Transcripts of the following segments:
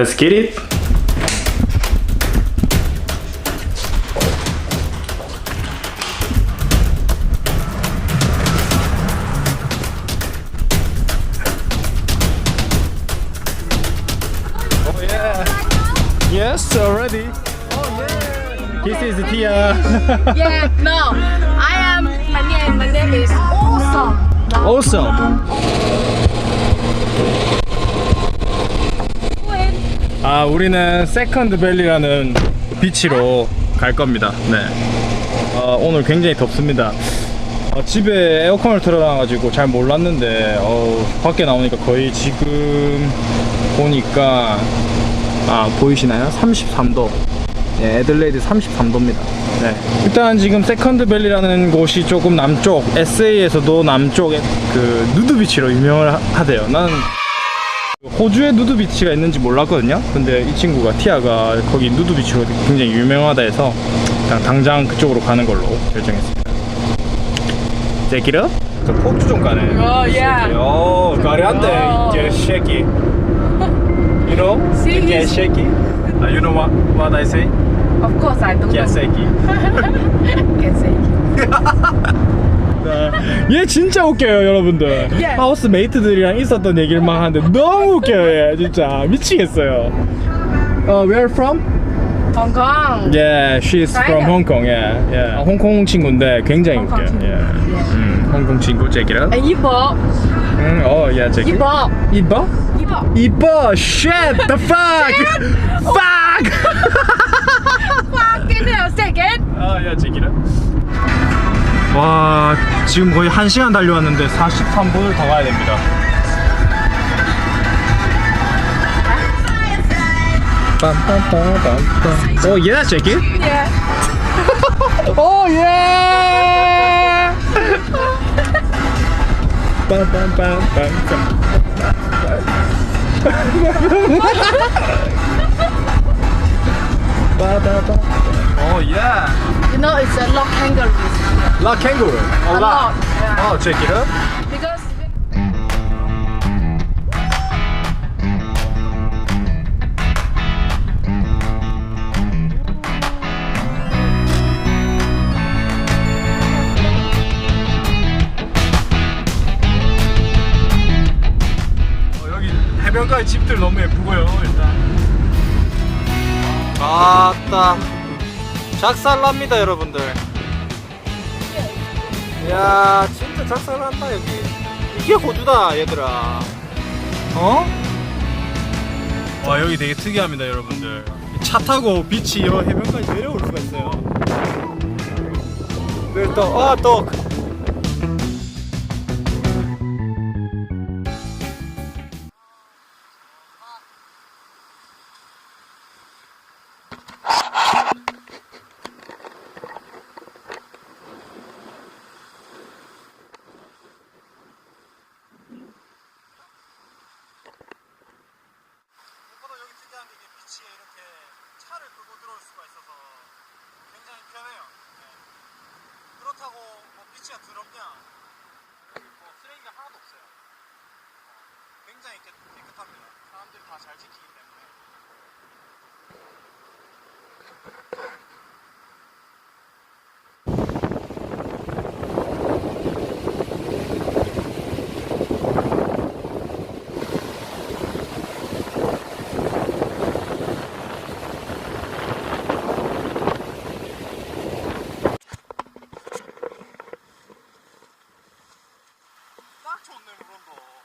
Let's get it. Oh yeah. Yes, already. Oh yeah. This is Tia. Yeah, no. I am. My name. My name is Awesome. awesome. 우리는 세컨드 밸리라는 비치로 갈 겁니다. 네. 어, 오늘 굉장히 덥습니다. 어, 집에 에어컨을 틀어놔가지고 잘 몰랐는데, 어, 밖에 나오니까 거의 지금 보니까, 아, 보이시나요? 33도. 예, 애들레이드 33도입니다. 네. 일단 지금 세컨드 밸리라는 곳이 조금 남쪽, SA에서도 남쪽 그 누드 비치로 유명을 하- 하대요. 나는 호주에 누드 비치가 있는지 몰랐거든요. 근데 이 친구가 티아가 거기 누드 비치로 굉장히 유명하다 해서 그냥 당장 그쪽으로 가는 걸로 결정했습니다. 제기르? 저 폭주 좀 가네. Oh, yeah. 오, 가려한데 어. get shaky. You know? See, get he's- shaky. Uh, you know what what I say? Of course, I don't Get know. shaky. Get sick. 얘 진짜 웃겨요 여러분들 예. 하우스 메이트들이랑 있었던 얘기를만 하는데 너무 웃겨요 얘 진짜 미치겠어요 uh, Where from? Hong Kong. Yeah, she's from. Hong Kong. Yeah, yeah. 홍콩 친구인데 굉장히 홍콩 웃겨. 친구. Yeah. 음, 홍콩 친구 제기라. 아, 이뻐. 음, 어, yeah, 제기. 이뻐. 이뻐? 이뻐. 이뻐. Shit, the fuck, fuck. Fucking hell, second. 아, 야, 제기라. 와, 지금 거의 1 시간 달려왔는데 43분을 더 가야 됩니다. 빰빰빰빰빰. Yeah. 오 예! 빰빰빰빰빰. 오 예. You know, it's a lot kangaroo. 라 캥거루. 어, A 라. lot. Yeah. 어, check it out. Because 어, 여기 해변가의 집들 너무 예쁘고요 일단 아따. 작살납니다 여러분들. 야 진짜 작살난다 여기. 이게 호주다 얘들아. 어? 와 여기 되게 특이합니다 여러분들. 차 타고 비치 여 해변까지 내려올 수가 있어요. 그리고 또 아 또 뭐 비치가 더럽냐? 뭐 쓰레기가 하나도 없어요. 어, 굉장히 깨, 깨끗 합니다. 사람들이 다 잘 지키기 때 문에.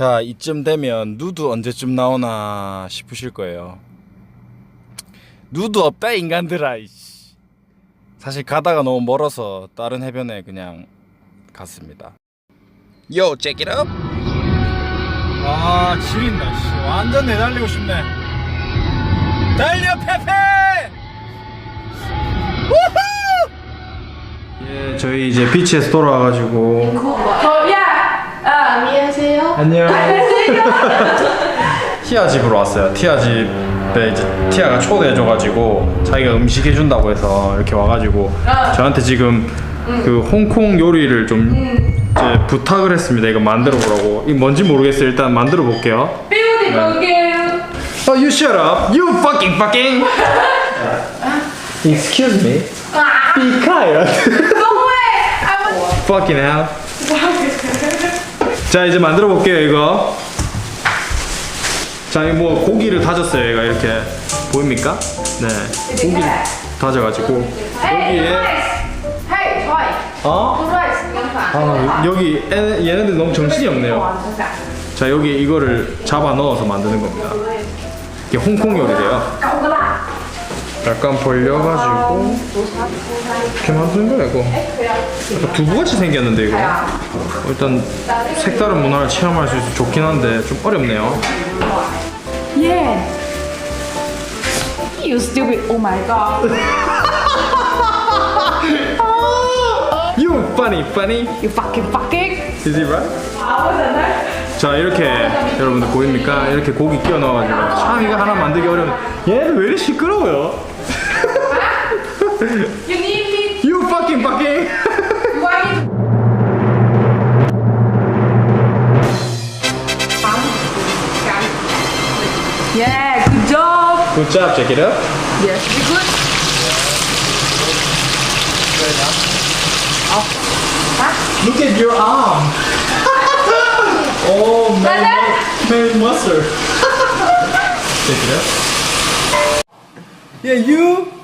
자 이쯤 되면 누드 언제쯤 나오나 싶으실 거예요. 누드 없다 인간들아 이씨. 사실 가다가 너무 멀어서 다른 해변에 그냥 갔습니다. Yo check it up. 아 지린다 씨. 완전 내달리고 싶네. 달려 페페! 예 저희 이제 비치에서 돌아와가지고 안녕하세요. 안녕. 티아 집으로 왔어요. 티아 집에 이제 티아가 초대해줘가지고 자기가 음식 해준다고 해서 이렇게 와가지고 저한테 지금 그 홍콩 요리를 좀 이제 부탁을 했습니다. 이거 만들어 보라고. 이 뭔지 모르겠어요. 일단 만들어 볼게요. Oh, you shut up. You fucking fucking. Excuse me. Be quiet. fucking hell. 자 이제 만들어 볼게요 이거. 자, 이뭐 고기를 다졌어요. 얘가 이렇게 보입니까? 네, 고기 다져가지고 여기에 어? 아, 여기 애, 얘네들 너무 정신이 없네요. 자, 여기 이거를 잡아 넣어서 만드는 겁니다. 이게 홍콩 요리래요. 약간 벌려가지고 이렇게 만드는 거야 이거. 약간 두부같이 생겼는데 이거. 일단 색다른 문화를 체험할 수 있어서 좋긴 한데 좀 어렵네요. Yeah. You stupid. Oh my god. You funny, funny. You fucking fucking. Is it right? 자 이렇게 여러분들 보입니까? 이렇게 고기 끼워 넣어가지고 참 이거 하나 만들기 어려운 얘는 왜 이렇게 시끄러워요? You need me. You fucking fucking Why? Yeah, good job. Good job, check it out Yes, be good. Look at your arm Oh man, man muscle Check it out Yeah, you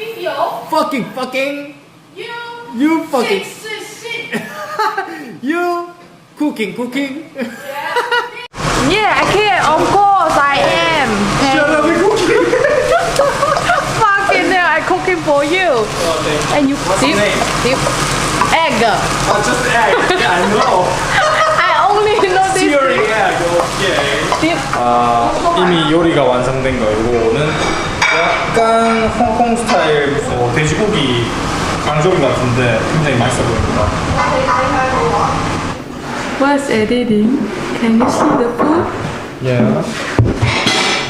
Video. fucking fucking You. You fucking Shit, shit, shit. You cooking cooking Yeah, I can. Of course, I am. Shut up and cooking Fucking hell, I cooking for you. Oh, And you dip, name? dip, egg. Oh, just egg. Yeah, I know. I only know this. Searing egg. Okay. Dip. 아, 이미 요리가 완성된 거. 이거는 약간 홍콩 스타일 뭐 돼지고기 강조기 같은데 굉장히 맛있어 보입니다. What's editing? Can you see the food? Yeah.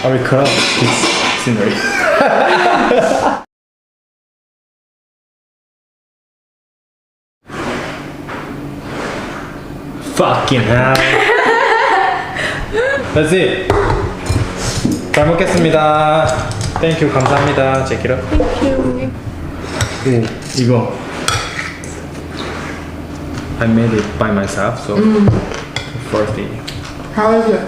I will cut out this scenery. Fucking hell. That's it. 잘 먹겠습니다. Thank you. 감사합니다. Out. 오, 이거. I made it by myself, so first thing. How is it?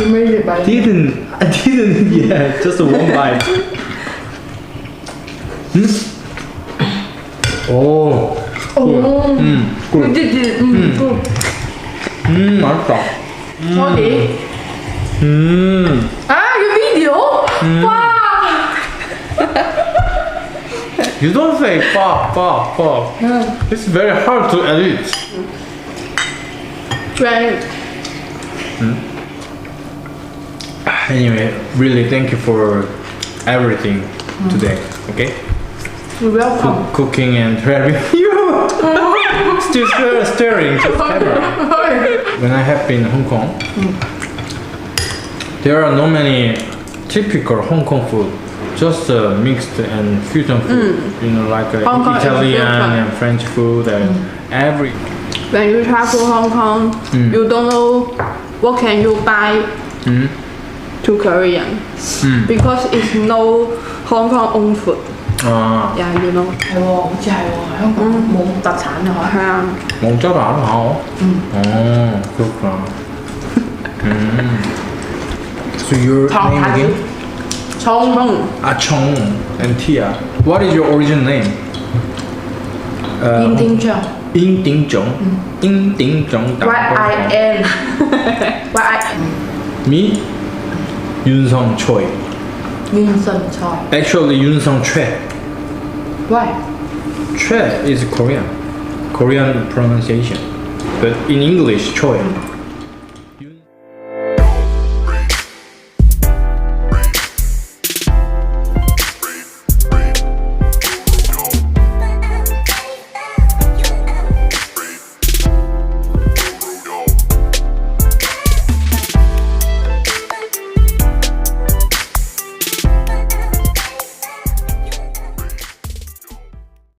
You made it by Didn't I didn't yeah just a one bite. 음? 오. 음. You 꿀. it. Mm, good. 음 맛있다. Sorry. 음. Ah, your video? Wow. You don't say fuck fuck fuck. It's very hard to edit. Right. Hmm? Anyway, really thank you for everything hmm. today. Okay. You're welcome. Cook, cooking and preparing. you still stir, stirring the camera. when I have been in Hong Kong, hmm. there are no many typical Hong Kong food, just uh, mixed and fusion food. You know, like uh, Hong Kong is Italian fusion. and French food and every. When you travel Hong Kong, you don't know what can you buy to Korean because it's no Hong Kong own food. 아, Yeah, you know. 係喎，好似係喎，香港冇特產啊，係啊， 몽짜도 알아. 어, 그렇구나. 음. So your name again? Chong Hong. Ah, Chong and Tia. What is your origin name? Uh, Ying Yin Ting Chong. Ying Ding Chong. Hmm. Ying Ding Zhong. Y I N. Y I Me, Yun Song Choi. Yun Song Choi. Actually, Yun Song Choi. Why? Choi is Korean. Korean pronunciation. But in English, Choi. Hmm.